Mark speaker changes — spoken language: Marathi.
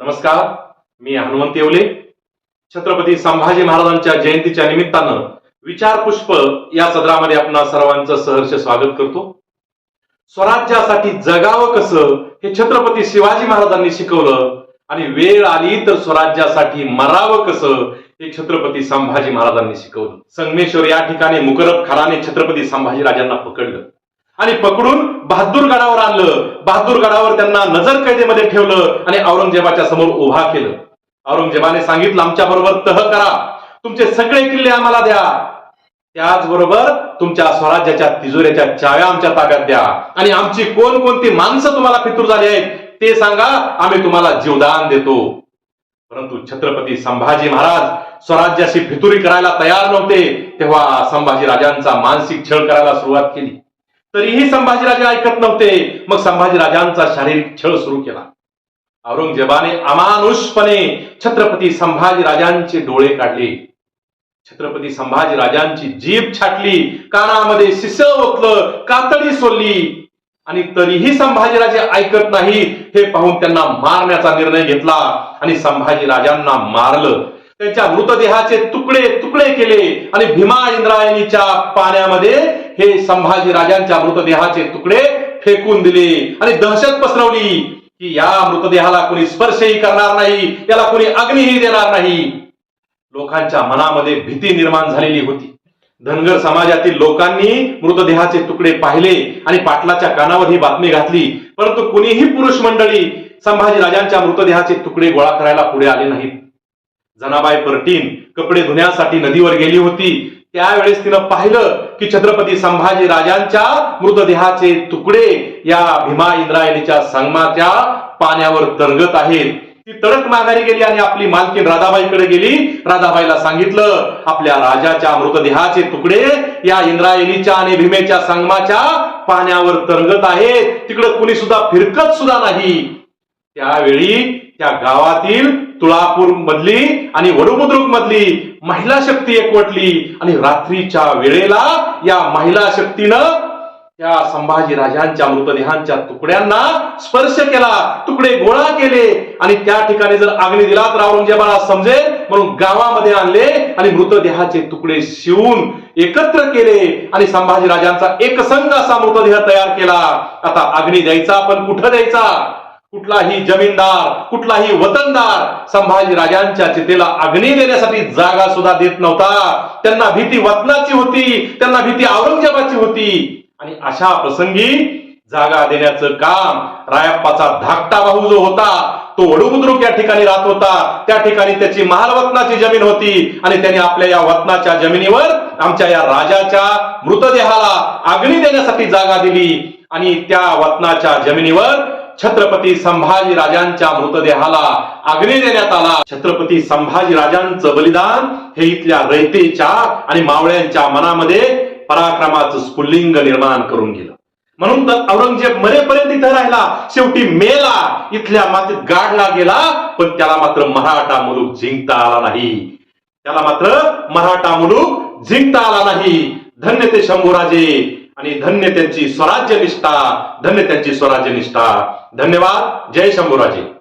Speaker 1: नमस्कार मी हनुमंत येवले. छत्रपती संभाजी महाराजांच्या जयंतीच्या निमित्तानं विचार पुष्प या सदरामध्ये आपणा सर्वांचं सहर्ष स्वागत करतो. स्वराज्यासाठी जगावं कसं हे छत्रपती शिवाजी महाराजांनी शिकवलं आणि वेळ आली तर स्वराज्यासाठी मरावं कसं हे छत्रपती संभाजी महाराजांनी शिकवलं. संगमेश्वर या ठिकाणी मुकरब खानाने छत्रपती संभाजीराजांना पकडलं. आणि पकडून बहादूर गडावर आणलं. बहादूर गडावर त्यांना नजर कैदेमध्ये ठेवलं आणि औरंगजेबाच्या समोर उभा केलं. औरंगजेबाने सांगितलं आमच्या बरोबर तह करा. तुमचे सगळे किल्ले आम्हाला द्या. त्याचबरोबर तुमच्या स्वराज्याच्या तिजोऱ्याच्या चाव्या आमच्या ताब्यात द्या. आणि आमची कोण कोणती माणसं तुम्हाला फितूर झाली आहेत ते सांगा. आम्ही तुम्हाला जीवदान देतो. परंतु छत्रपती संभाजी महाराज स्वराज्याशी फितुरी करायला तयार नव्हते. तेव्हा संभाजी राजांचा मानसिक छळ करायला सुरुवात केली. तरीही संभाजीराजे ऐकत नव्हते. मग संभाजीराजांचा शारीरिक छळ सुरू केला. औरंगजेबाने अमानुषपणे छत्रपती संभाजीराजांचे डोळे काढले. छत्रपती संभाजीराजांची जीभ छाटली. कानामध्ये शिस ओतलं कातडी सोडली आणि तरीही संभाजीराजे ऐकत नाही हे पाहून त्यांना मारण्याचा निर्णय घेतला आणि संभाजीराजांना मारलं. त्यांच्या मृतदेहाचे तुकडे तुकडे केले आणि भीमा इंद्रायणीच्या पाण्यामध्ये हे संभाजी राजांच्या मृतदेहाचे तुकडे फेकून दिले आणि दहशत पसरवली की या मृतदेहाला कोणी स्पर्शही करणार नाही याला कोणी अग्निही देणार नाही. लोकांच्या मनामध्ये भीती निर्माण झालेली होती. धनगर समाजातील लोकांनी मृतदेहाचे तुकडे पाहिले आणि पाटलाच्या कानावर ही बातमी घातली. परंतु कुणीही पुरुष मंडळी संभाजी राजांच्या मृतदेहाचे तुकडे गोळा करायला पुढे आले नाहीत. जनाबाई परटीन कपडे धुण्यासाठी नदीवर गेली होती. त्यावेळेस तिनं पाहिलं की छत्रपती संभाजी राजांच्या मृतदेहाचे तुकडे या भीमा इंद्रायणीच्या संगमाच्या पाण्यावर तरंगत आहेत. ती तडक माघारी गेली आणि आपली मालकीन राधाबाईकडे गेली. राधाबाईला सांगितलं आपल्या राजाच्या मृतदेहाचे तुकडे या इंद्रायणीच्या आणि भीमेच्या संगमाच्या पाण्यावर तरंगत आहेत. तिकडं कुणी सुद्धा फिरकत सुद्धा नाही. त्यावेळी त्या गावातील तुळापूर मधली आणि वडुबुद्रुक मधली महिला शक्ती एकवटली आणि रात्रीच्या वेळेला या महिला शक्तीनं त्या संभाजी राजांच्या मृतदेहांच्या तुकड्यांना स्पर्श केला. तुकडे गोळा केले. आणि त्या ठिकाणी जर अग्नी दिला तर औरंगजेबाला समजेल म्हणून गावामध्ये आणले आणि मृतदेहाचे तुकडे शिवून एकत्र केले. आणि संभाजी राजांचा एकसंघ असा मृतदेह तयार केला. आता अग्नी द्यायचा पण कुठं द्यायचा? कुठलाही जमीनदार कुठलाही वतनदार संभाजी राजांच्या चितेला अग्नी देण्यासाठी जागा सुद्धा देत नव्हता. त्यांना भीती वतनाची होती त्यांना भीती औरंगजेबाची होती. आणि अशा प्रसंगी जागा देण्याचं काम रायप्पाचा धाकटा भाऊ जो होता तो वडुबुद्रुक या ठिकाणी राहत होता. त्या ठिकाणी त्याची महालवतनाची जमीन होती आणि त्याने आपल्या या वतनाच्या जमिनीवर आमच्या या राजाच्या मृतदेहाला अग्नी देण्यासाठी जागा दिली. आणि त्या वतनाच्या जमिनीवर छत्रपती संभाजी राजांच्या मृतदेहाला अग्नी देण्यात आला. छत्रपती संभाजी राजांचं बलिदान हे इथल्या रयतेच्या आणि मावळ्यांच्या मनामध्ये पराक्रमाचं स्फुल्लिंग निर्माण करून गेलं. म्हणून तर औरंगजेब मरेपर्यंत इथं राहिला. शेवटी मेला इथल्या मातीत गाडला गेला पण त्याला मात्र मराठा मुलूक जिंकता आला नाही. त्याला मात्र मराठा मुलूक जिंकता आला नाही. धन्य ते शंभूराजे. आणि धन्य त्यांची स्वराज्य निष्ठा धन्य त्यांची स्वराज्य निष्ठा. धन्यवाद. जय शंभूराजे.